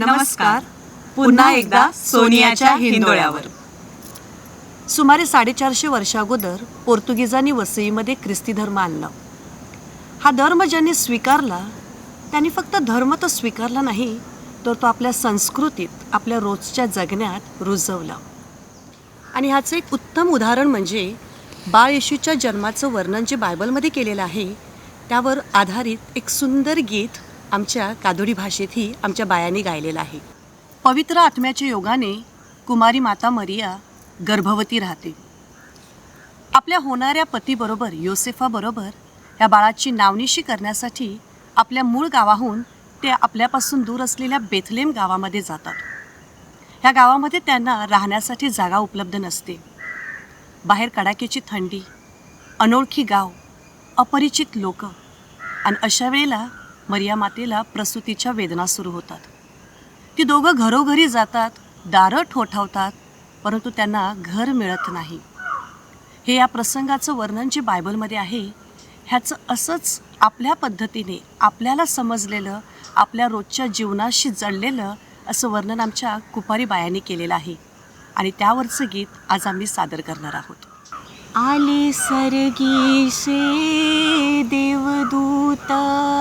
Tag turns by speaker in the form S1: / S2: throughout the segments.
S1: नमस्कार. पुन्हा एकदा सोनियाच्या हिंदोळ्यावर
S2: सुमारे साडेचारशे वर्षा अगोदर पोर्तुगीजांनी वसईमध्ये ख्रिस्ती धर्म आणला. हा धर्म ज्यांनी स्वीकारला त्यांनी फक्त धर्म तर स्वीकारला नाही तर तो आपल्या संस्कृतीत आपल्या रोजच्या जगण्यात रुजवला. आणि ह्याचं एक उत्तम उदाहरण म्हणजे बाळ येशूच्या जन्माचं वर्णन जे बायबलमध्ये केलेलं आहे त्यावर आधारित एक सुंदर गीत आमच्या कादोडी भाषेतही आमच्या बायांनी गायलेलं आहे. पवित्र आत्म्याच्या योगाने कुमारी माता मरिया गर्भवती राहते. आपल्या होणाऱ्या पतीबरोबर योसेफाबरोबर या बाळाची नावनिशी करण्यासाठी आपल्या मूळ गावाहून ते आपल्यापासून दूर असलेल्या बेथलेम गावामध्ये जातात. ह्या गावामध्ये त्यांना राहण्यासाठी जागा उपलब्ध नसते. बाहेर कडाक्याची थंडी अनोळखी गाव अपरिचित लोक आणि अशा वेळेला मरिया मातेला प्रसूतीच्या वेदना सुरू होतात. ती दोघं घरोघरी जातात दारं ठोठावतात परंतु त्यांना घर मिळत नाही. हे या प्रसंगाचं वर्णन जे बायबलमध्ये आहे ह्याचं असंच आपल्या पद्धतीने आपल्याला समजलेलं आपल्या रोजच्या जीवनाशी जडलेलं असं वर्णन आमच्या कुपारी बायांनी केलेलं आहे. आणि त्यावरचं गीत आज आम्ही सादर करणार आहोत.
S1: आले सरगीशे देवदूत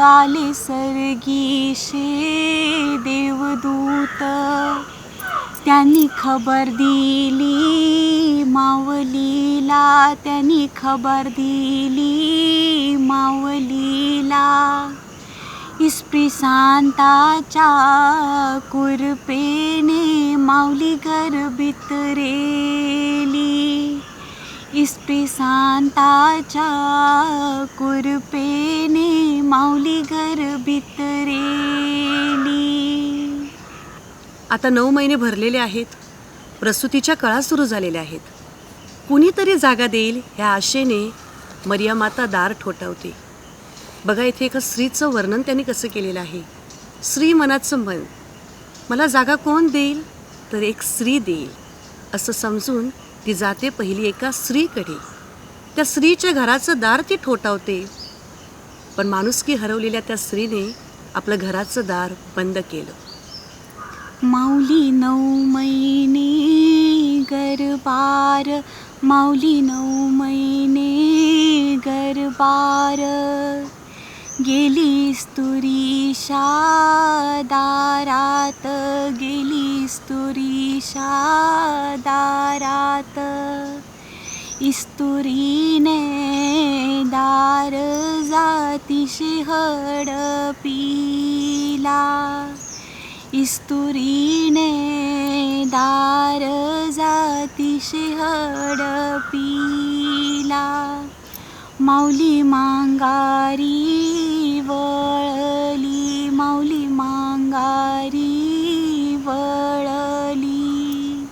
S1: आले सरगीशे देवदूत. त्यांनी खबर दिली मावलीला त्यांनी खबर दिली मावलीला. इस्प्री सांताच्या कुरपेने माऊली गर्भित रेली. इस्पी सांताच्या कुरपेने माऊली घर भितरेली.
S2: आता नऊ महिने भरलेले आहेत. प्रसूतीच्या कळा सुरू झालेल्या आहेत. कुणीतरी जागा देईल ह्या आशेने मरिया माता दार ठोठावते. बघा इथे एका स्त्रीचं वर्णन त्यांनी कसं केलेलं आहे. स्त्री मनाचं मन. मला जागा कोण देईल? तर एक स्त्री देईल असं समजून ती जाते पहिली एका स्त्रीकडे. त्या स्त्रीच्या घराचं दार ती ठोठावते. पण माणुसकी हरवलेल्या त्या स्त्रीने आपलं घराचं दार बंद केलं.
S1: माऊली नऊ महिने गरबार माऊली नऊ महिने गरबार गेली स्तुरी दारात गेली स्तुरी दारात इस्तुरीने दार जातीशी हडपिला इस्तुरीने दार जातीशी हडपिला माऊली मांगारी वळली माऊली मांगारी वळली.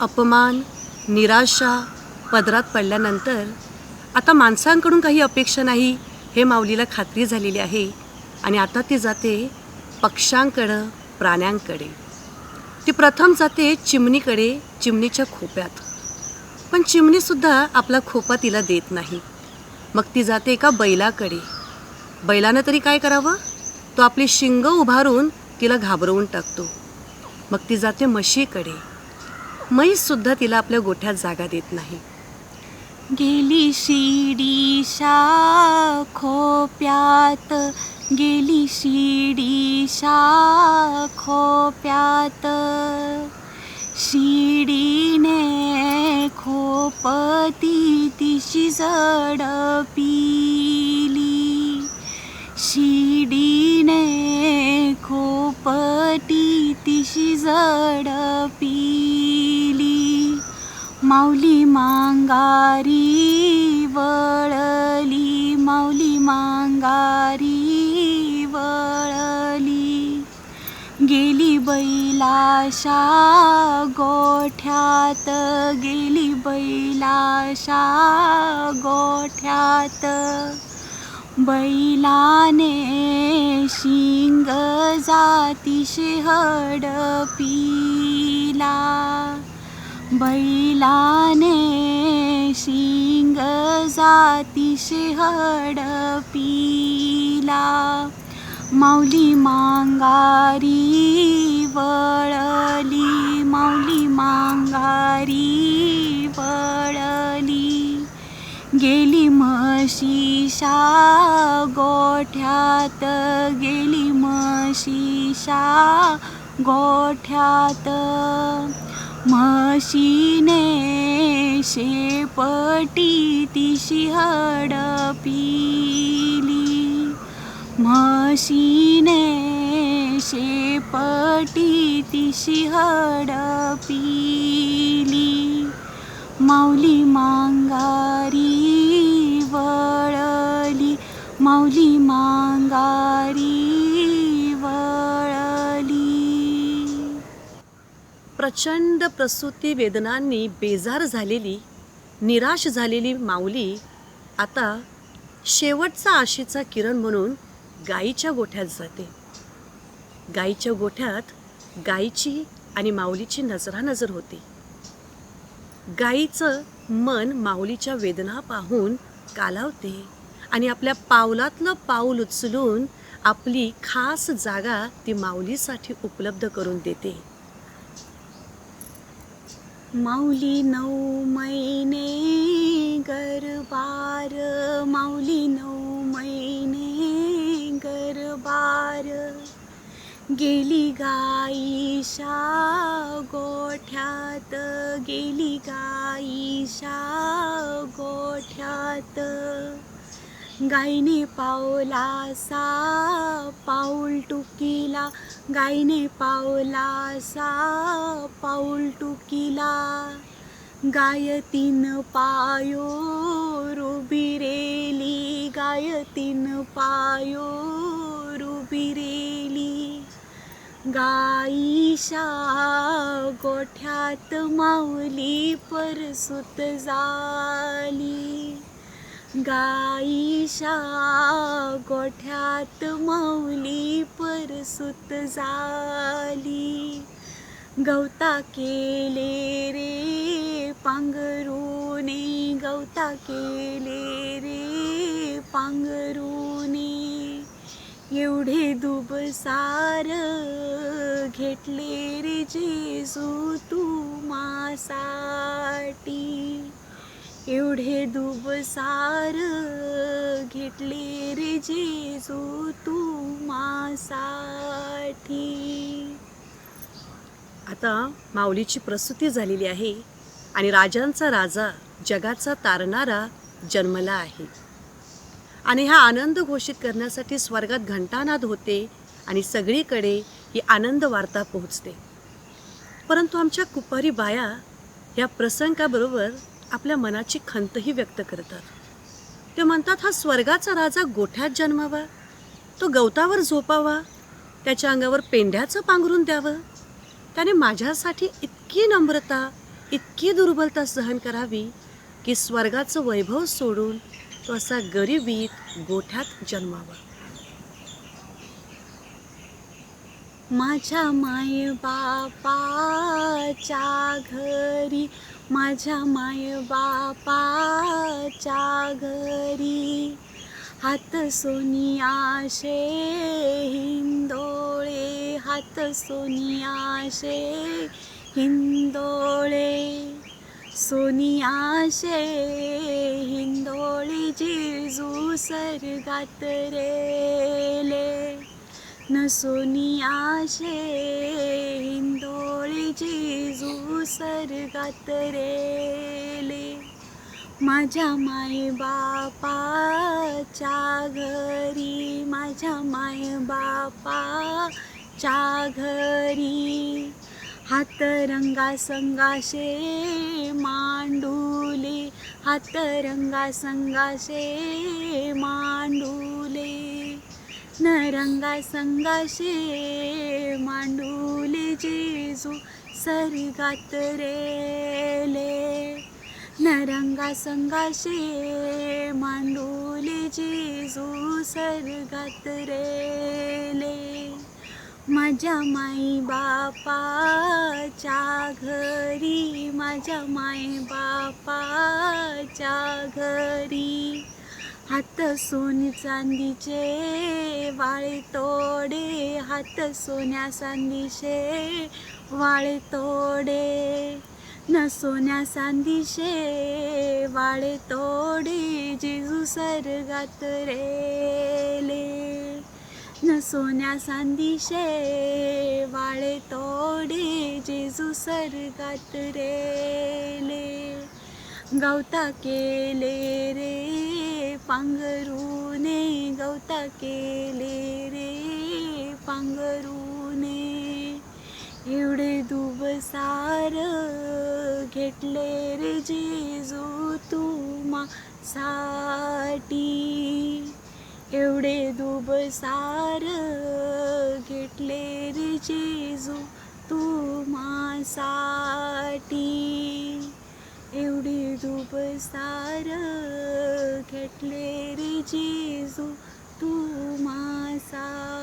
S2: अपमान निराशा पदरात पडल्यानंतर आता माणसांकडून काही अपेक्षा नाही हे माऊलीला खात्री झालेली आहे. आणि आता ती जाते पक्ष्यांकडं प्राण्यांकडे. ती प्रथम जाते चिमणीकडे चिमणीच्या खोप्यात. पण चिमणीसुद्धा आपला खोपा तिला देत नाही. मग ती जाते एका बैलाकडे. बैलानं तरी काय करावं? तो आपली शिंग उभारून तिला घाबरवून टाकतो. मग ती जाते म्हशीकडे. म्हैससुद्धा तिला आपल्या गोठ्यात जागा देत नाही.
S1: गेली शिडीशा खोप्यात गेली शिडीशा खोप्यात शिडीने खोपती तिशी जडपी मांगारी वळली माऊली मांगारी वळली. गेली बैलाशा गोठ्यात गेली बैलाशा गोठ्यात. बैलाने शिंग जातीशी हडपिला बैलाने शिंग जाती शेहड पिला. माऊली मांगारी वळली माऊली मांगारी वळली. गेली मशीशा गोठ्यात गेली मशीशा गोठ्यात. म्हशीने शेपटी तिशी हडपिली. म्हशीने शेपटी तिशी हडपिली. माऊली मांगा
S2: प्रचंड प्रसूती वेदनांनी बेजार झालेली निराश झालेली माऊली आता शेवटचा आशेचा किरण म्हणून गाईच्या गोठ्यात जाते. गाईच्या गोठ्यात गाईची आणि माऊलीची नजरानजर होते. गाईचं मन माऊलीच्या वेदना पाहून कालावते आणि आपल्या पावलातलं पाऊल उचलून आपली खास जागा ती माऊलीसाठी उपलब्ध करून देते.
S1: माऊली नऊ महिने गरबार माऊली नऊ महिने गरबार गेली गाईशा गोठ्यात. गेली गाईशा गोठ्यात. गायने पावलासा पाऊल टुकीला गायने पावलासा पाऊल टुकीला गायतीन पायो रुबिरेली गायतीन पायो रुबिरेली गाईशा गोठ्यात माऊली परसुत झाली गाईशा गोठ्यात माऊली परसुत झाली. गवता केले रे पांघरूने गवता केले रे पांघरूने एवढे दुबसार घेतले रे जेजू तू मासाठी. एवढे दुबसार घेतले रे जेजू तू मासाठी.
S2: आता माऊलीची प्रसूती झालेली आहे आणि राजांचा राजा जगाचा तारणारा जन्मला आहे. आणि हा आनंद घोषित करण्यासाठी स्वर्गात घंटानाद होते आणि सगळीकडे ही आनंद वार्ता पोहोचते. परंतु आमच्या कुपारी बाया या प्रसंगाबरोबर आपल्या मनाची खंतही व्यक्त करतात. ते म्हणतात हा स्वर्गाचा राजा गोठ्यात जन्मावा. तो गवतावर झोपावा. त्याच्या अंगावर पेंढ्याचं पांघरून द्यावं. त्याने माझ्यासाठी इतकी नम्रता इतकी दुर्बलता सहन करावी की स्वर्गाचं वैभव सोडून तो असा गरिबीत गोठ्यात जन्मावा.
S1: माझ्या माय बापाच्या घरी माझ्या मायबापाच्या घरी हात सोनियाशे हिंदोळे हात सोनियाशे हिंदोळे. सोनियाशे हिंदोळे जेजू सर्गात रेले. नसोनी आशे हिंदोळे जेजू सर्गात रेले. माझ्या माय बापाच्या घरी माझ्या माय बापाच्या घरी. हात रंगा संगाशे मांडुले हात रंगा संगाशे मांडुले. नरंगा संगाशे मांडुले जेजू सर्गात रेले. नरंगा संगाशे मांडुले जेजू सर्गात रेले. माझ्या माई बापाच्या घरी माझ्या माई बापाच्या घरी हात सोनी चांदीचे वाळे तोडे. हात सोन्या चांदीचे वाळे तोडे. न सोन्या सांदिशे वाळे तोडे. जेजू सर्गात रेले. न सोन्या सांदिशे वाळे तोडे. जेजू सर्गात रेले. गवता केले रे. पांघरूने गवता केले रे पांघरूने. एवढे दुबसार घेतले रे जेजू तू साठी एवढे दुबसार घेतले रे जेजू तुम्हासाठी एवढी दुबसार घेतले रे जेजू तुम्हासाठी